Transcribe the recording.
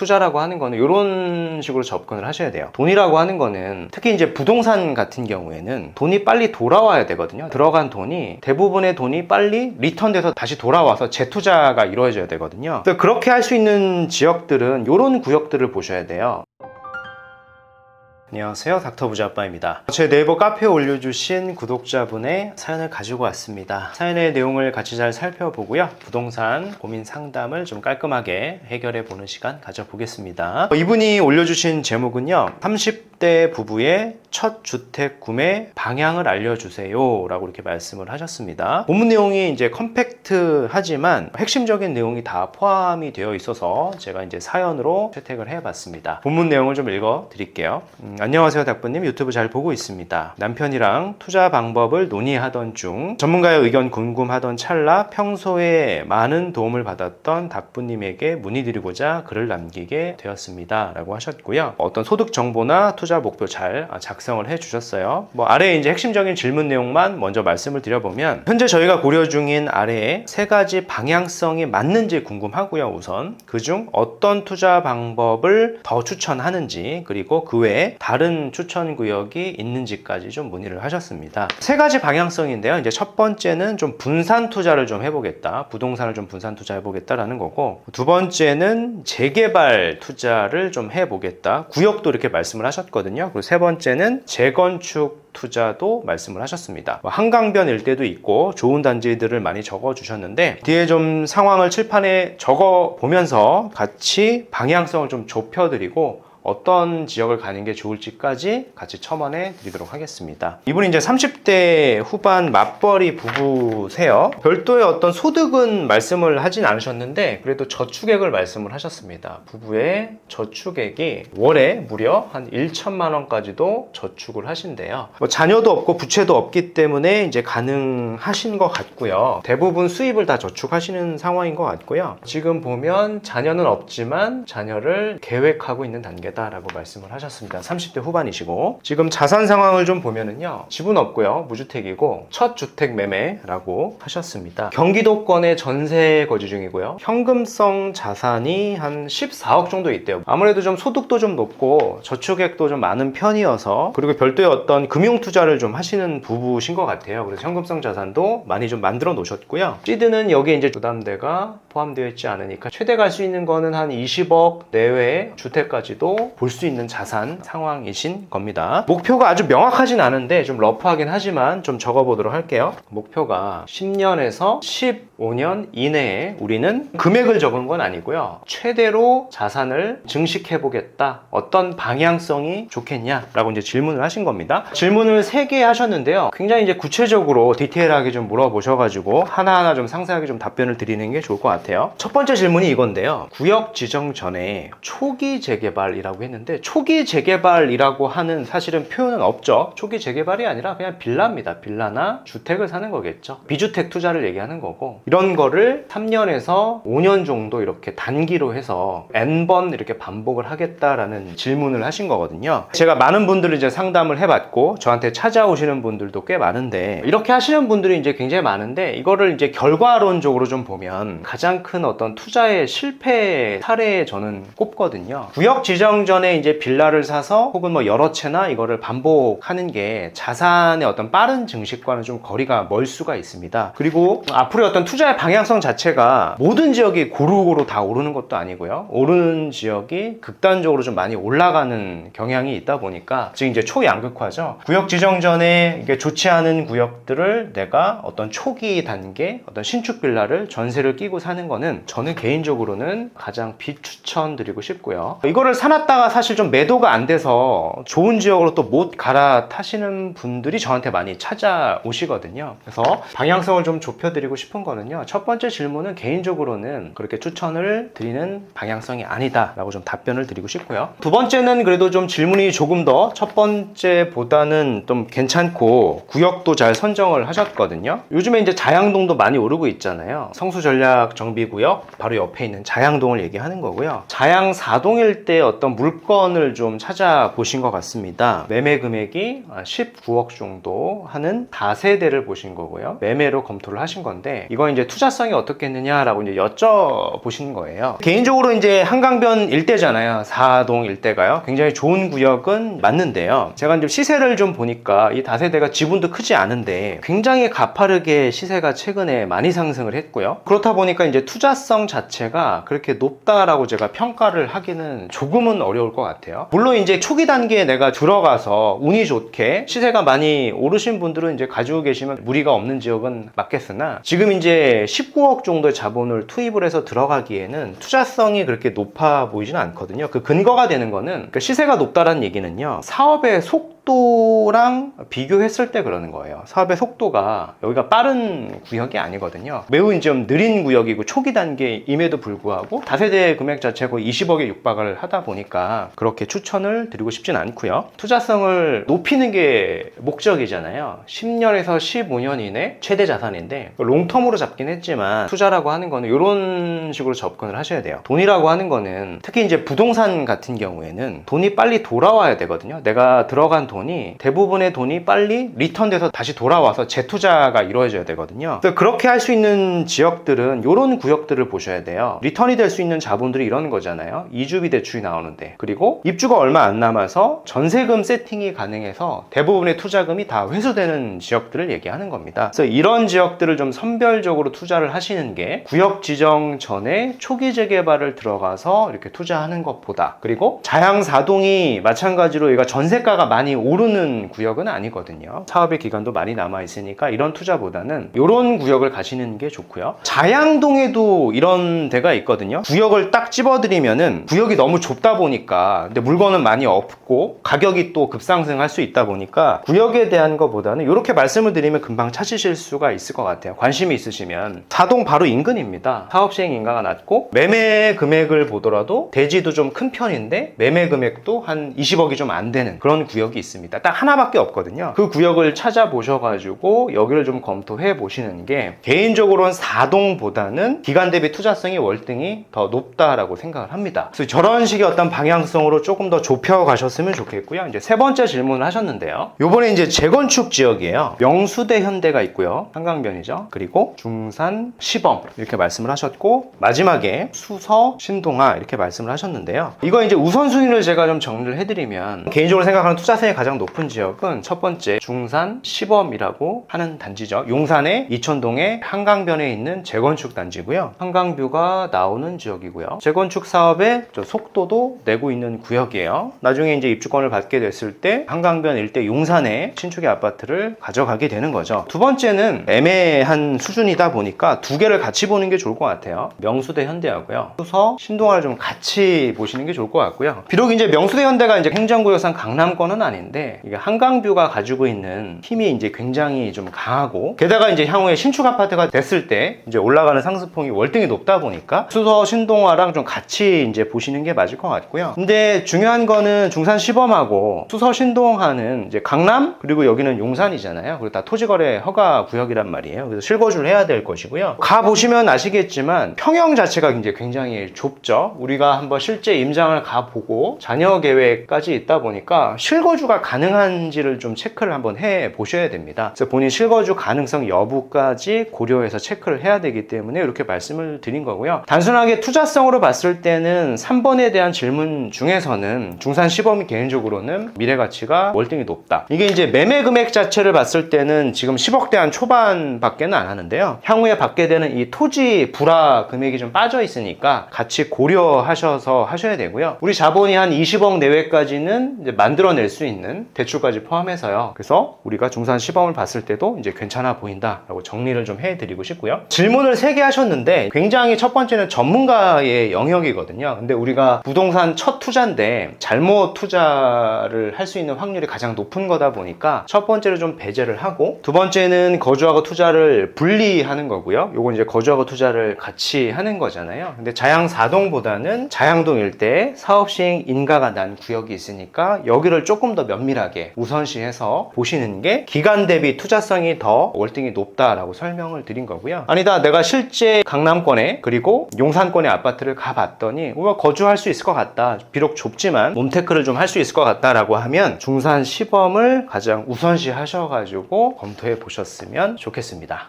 투자라고 하는 거는 이런 식으로 접근을 하셔야 돼요. 돈이라고 하는 거는 특히 이제 부동산 같은 경우에는 돈이 빨리 돌아와야 되거든요. 들어간 돈이 대부분의 돈이 빨리 리턴돼서 다시 돌아와서 재투자가 이루어져야 되거든요. 그렇게 할 수 있는 지역들은 이런 구역들을 보셔야 돼요. 안녕하세요. 닥터 부자빠입니다. 제 네이버 카페에 올려주신 구독자분의 사연을 가지고 왔습니다. 사연의 내용을 같이 잘 살펴보고요. 부동산 고민 상담을 좀 깔끔하게 해결해 보는 시간 가져보겠습니다. 이분이 올려주신 제목은요. 30대 부부의 첫 주택 구매 방향을 알려주세요. 라고 이렇게 말씀을 하셨습니다. 본문 내용이 이제 컴팩트 하지만 핵심적인 내용이 다 포함이 되어 있어서 제가 이제 사연으로 채택을 해 봤습니다. 본문 내용을 좀 읽어 드릴게요. 음, 안녕하세요, 닥부님. 유튜브 잘 보고 있습니다. 남편이랑 투자 방법을 논의하던 중 전문가의 의견 궁금하던 찰나 평소에 많은 도움을 받았던 닥부님에게 문의드리고자 글을 남기게 되었습니다. 라고 하셨고요. 어떤 소득 정보나 투자 목표 잘 작성을 해 주셨어요. 뭐 아래에 이제 핵심적인 질문 내용만 먼저 말씀을 드려보면 현재 저희가 고려 중인 아래에 세 가지 방향성이 맞는지 궁금하고요. 우선 그중 어떤 투자 방법을 더 추천하는지 그리고 그 외에 다른 추천 구역이 있는지까지 좀 문의를 하셨습니다. 세 가지 방향성인데요. 이제 첫 번째는 좀 분산 투자를 좀 해보겠다. 부동산을 좀 분산 투자해보겠다라는 거고 두 번째는 재개발 투자를 좀 해보겠다. 구역도 이렇게 말씀을 하셨거든요. 그리고 세 번째는 재건축 투자도 말씀을 하셨습니다. 뭐 한강변 일대도 있고 좋은 단지들을 많이 적어 주셨는데 뒤에 좀 상황을 칠판에 적어 보면서 같이 방향성을 좀 좁혀 드리고 어떤 지역을 가는 게 좋을지까지 같이 첨언해 드리도록 하겠습니다. 이분이 이제 30대 후반 맞벌이 부부세요. 별도의 어떤 소득은 말씀을 하진 않으셨는데 그래도 저축액을 말씀을 하셨습니다. 부부의 저축액이 월에 무려 한 1천만 원까지도 저축을 하신대요. 뭐 자녀도 없고 부채도 없기 때문에 이제 가능하신 것 같고요. 대부분 수입을 다 저축하시는 상황인 것 같고요. 지금 보면 자녀는 없지만 자녀를 계획하고 있는 단계 다라고 말씀을 하셨습니다. 30대 후반이시고 지금 자산 상황을 좀 보면은요. 집은 없고요. 무주택이고 첫 주택 매매라고 하셨습니다. 경기도권의 전세 거주 중이고요. 현금성 자산이 한 14억 정도 있대요. 아무래도 좀 소득도 좀 높고 저축액도 좀 많은 편이어서 그리고 별도의 어떤 금융 투자를 좀 하시는 부부신 것 같아요. 그래서 현금성 자산도 많이 좀 만들어 놓으셨고요. 시드는 여기에 이제 부담대가 포함되어 있지 않으니까 최대 갈 수 있는 거는 한 20억 내외의 주택까지도 볼 수 있는 자산 상황이신 겁니다. 목표가 아주 명확하진 않은데 좀 러프하긴 하지만 좀 적어보도록 할게요. 목표가 10년에서 15년 이내에 우리는 금액을 적은 건 아니고요. 최대로 자산을 증식해보겠다. 어떤 방향성이 좋겠냐라고 이제 질문을 하신 겁니다. 질문을 3개 하셨는데요. 굉장히 이제 구체적으로 디테일하게 좀 물어보셔가지고 하나하나 좀 상세하게 좀 답변을 드리는 게 좋을 것 같아요. 첫 번째 질문이 이건데요. 구역 지정 전에 초기 재개발이라 고 했는데 초기 재개발이라고 하는 사실은 표현은 없죠. 초기 재개발이 아니라 그냥 빌라입니다. 빌라나 주택을 사는 거겠죠. 비주택 투자를 얘기하는 거고 이런 거를 3년에서 5년 정도 이렇게 단기로 해서 N번 이렇게 반복을 하겠다라는 질문을 하신 거거든요. 제가 많은 분들을 이제 상담을 해봤고 저한테 찾아오시는 분들도 꽤 많은데 이렇게 하시는 분들이 이제 굉장히 많은데 이거를 이제 결과론적으로 좀 보면 가장 큰 어떤 투자의 실패 사례에 저는 꼽거든요. 구역 지정 전에 이제 빌라를 사서 혹은 뭐 여러 채나 이거를 반복하는 게 자산의 어떤 빠른 증식과는 좀 거리가 멀 수가 있습니다. 그리고 앞으로의 어떤 투자의 방향성 자체가 모든 지역이 고루고루 다 오르는 것도 아니고요. 오르는 지역이 극단적으로 좀 많이 올라가는 경향이 있다 보니까 지금 이제 초양극화죠. 구역 지정 전에 이게 좋지 않은 구역들을 내가 어떤 초기 단계 어떤 신축 빌라를 전세를 끼고 사는 거는 저는 개인적으로는 가장 비추천드리고 싶고요. 이거를 사놨다가 사실 좀 매도가 안 돼서 좋은 지역으로 또 못 갈아타시는 분들이 저한테 많이 찾아오시거든요. 그래서 방향성을 좀 좁혀드리고 싶은 거는요. 첫 번째 질문은 개인적으로는 그렇게 추천을 드리는 방향성이 아니다라고 좀 답변을 드리고 싶고요. 두 번째는 그래도 좀 질문이 조금 더 첫 번째보다는 좀 괜찮고 구역도 잘 선정을 하셨거든요. 요즘에 이제 자양동도 많이 오르고 있잖아요. 성수 전략 정비 구역 바로 옆에 있는 자양동을 얘기하는 거고요. 자양 4동일 때 어떤 물건을 좀 찾아보신 것 같습니다. 매매 금액이 19억 정도 하는 다세대를 보신 거고요. 매매로 검토를 하신 건데 이건 이제 투자성이 어떻겠느냐라고 이제 여쭤보신 거예요. 개인적으로 이제 한강변 일대잖아요. 사동 일대가요. 굉장히 좋은 구역은 맞는데요. 제가 이제 시세를 좀 보니까 이 다세대가 지분도 크지 않은데 굉장히 가파르게 시세가 최근에 많이 상승을 했고요. 그렇다 보니까 이제 투자성 자체가 그렇게 높다라고 제가 평가를 하기는 조금은 어려울 것 같아요. 물론 이제 초기 단계에 내가 들어가서 운이 좋게 시세가 많이 오르신 분들은 이제 가지고 계시면 무리가 없는 지역은 맞겠으나 지금 이제 19억 정도의 자본을 투입을 해서 들어가기에는 투자성이 그렇게 높아 보이지는 않거든요. 그 근거가 되는 거는 그 시세가 높다라는 얘기는요. 사업의 속 도랑 비교했을 때 그러는 거예요. 사업의 속도가 여기가 빠른 구역이 아니거든요. 매우 좀 느린 구역이고 초기 단계임에도 불구하고 다세대 금액 자체가 20억에 육박을 하다 보니까 그렇게 추천을 드리고 싶진 않고요. 투자성을 높이는 게 목적이잖아요. 10년에서 15년 이내 최대 자산인데 롱텀으로 잡긴 했지만 투자라고 하는 거는 이런 식으로 접근을 하셔야 돼요. 돈이라고 하는 거는 특히 이제 부동산 같은 경우에는 돈이 빨리 돌아와야 되거든요. 내가 들어간 돈이 대부분의 돈이 빨리 리턴돼서 다시 돌아와서 재투자가 이루어져야 되거든요. 그래서 그렇게 할 수 있는 지역들은 이런 구역들을 보셔야 돼요. 리턴이 될 수 있는 자본들이 이런 거잖아요. 이주비 대출이 나오는데 그리고 입주가 얼마 안 남아서 전세금 세팅이 가능해서 대부분의 투자금이 다 회수되는 지역들을 얘기하는 겁니다. 그래서 이런 지역들을 좀 선별적으로 투자를 하시는 게 구역 지정 전에 초기 재개발을 들어가서 이렇게 투자하는 것보다 그리고 자양사동이 마찬가지로 얘가 전세가가 많이 오르는 구역은 아니거든요. 사업의 기간도 많이 남아 있으니까 이런 투자보다는 이런 구역을 가시는 게 좋고요. 자양동에도 이런 데가 있거든요. 구역을 딱 집어드리면은 구역이 너무 좁다 보니까 근데 물건은 많이 없고 가격이 또 급상승할 수 있다 보니까 구역에 대한 것보다는 이렇게 말씀을 드리면 금방 찾으실 수가 있을 것 같아요. 관심이 있으시면 사동 바로 인근입니다. 사업 시행 인가가 낮고 매매 금액을 보더라도 대지도 좀 큰 편인데 매매 금액도 한 20억이 좀 안 되는 그런 구역이 있습니다. 딱 하나밖에 없거든요. 그 구역을 찾아보셔가지고 여기를 좀 검토해 보시는 게 개인적으로는 사동보다는 기간 대비 투자성이 월등히 더 높다라고 생각을 합니다. 그래서 저런 식의 어떤 방향성으로 조금 더 좁혀 가셨으면 좋겠고요. 이제 세 번째 질문을 하셨는데요. 요번에 이제 재건축 지역이에요. 명수대 현대가 있고요. 한강변이죠. 그리고 중산 시범 이렇게 말씀을 하셨고 마지막에 수서 신동아 이렇게 말씀을 하셨는데요. 이거 이제 우선순위를 제가 좀 정리를 해드리면 개인적으로 생각하는 투자세이 가장 높은 지역은 첫 번째 중산 시범이라고 하는 단지죠. 용산의 이천동의 한강변에 있는 재건축 단지고요. 한강뷰가 나오는 지역이고요. 재건축 사업의 저 속도도 내고 있는 구역이에요. 나중에 이제 입주권을 받게 됐을 때 한강변 일대 용산에 신축의 아파트를 가져가게 되는 거죠. 두 번째는 애매한 수준이다 보니까 두 개를 같이 보는 게 좋을 것 같아요. 명수대 현대하고요. 수서 신동아를 좀 같이 보시는 게 좋을 것 같고요. 비록 이제 명수대 현대가 이제 행정구역상 강남권은 아닌데 이게 한강뷰가 가지고 있는 힘이 이제 굉장히 좀 강하고 게다가 이제 향후에 신축 아파트가 됐을 때 이제 올라가는 상승폭이 월등히 높다 보니까 수서 신동아랑 좀 같이 이제 보시는 게 맞을 것 같고요. 근데 중요한 거는 중산 시범하고 수서 신동아는 이제 강남 그리고 여기는 용산이잖아요. 그리고 다 토지거래 허가 구역이란 말이에요. 그래서 실거주를 해야 될 것이고요. 가 보시면 아시겠지만 평형 자체가 이제 굉장히 좁죠. 우리가 한번 실제 임장을 가 보고 자녀 계획까지 있다 보니까 실거주가 가능한지를 좀 체크를 한번 해 보셔야 됩니다. 그래서 본인 실거주 가능성 여부까지 고려해서 체크를 해야 되기 때문에 이렇게 말씀을 드린 거고요. 단순하게 투자성으로 봤을 때는 3번에 대한 질문 중에서는 중산 시범이 개인적으로는 미래 가치가 월등히 높다. 이게 이제 매매 금액 자체를 봤을 때는 지금 10억대 한 초반밖에는 안 하는데요. 향후에 받게 되는 이 토지 불화 금액이 좀 빠져 있으니까 같이 고려하셔서 하셔야 되고요. 우리 자본이 한 20억 내외까지는 만들어낼 수 있는 대출까지 포함해서요. 그래서 우리가 중산 시범을 봤을 때도 이제 괜찮아 보인다라고 정리를 좀 해드리고 싶고요. 질문을 3개 하셨는데 굉장히 첫 번째는 전문가의 영역이거든요. 근데 우리가 부동산 첫 투자인데 잘못 투자를 할 수 있는 확률이 가장 높은 거다 보니까 첫 번째로 좀 배제를 하고 두 번째는 거주하고 투자를 분리하는 거고요. 요건 이제 거주하고 투자를 같이 하는 거잖아요. 근데 자양 4동보다는 자양동 일대에 사업 시행 인가가 난 구역이 있으니까 여기를 조금 더 면밀하게 우선시해서 보시는 게 기간 대비 투자성이 더 월등히 높다라고 설명을 드린 거고요. 아니다, 내가 실제 강남권에 그리고 용산권의 아파트를 가봤더니 뭐 거주할 수 있을 것 같다. 비록 좁지만 몬테크를 좀 할 수 있을 것 같다라고 하면 중산 시범을 가장 우선시 하셔가지고 검토해 보셨으면 좋겠습니다.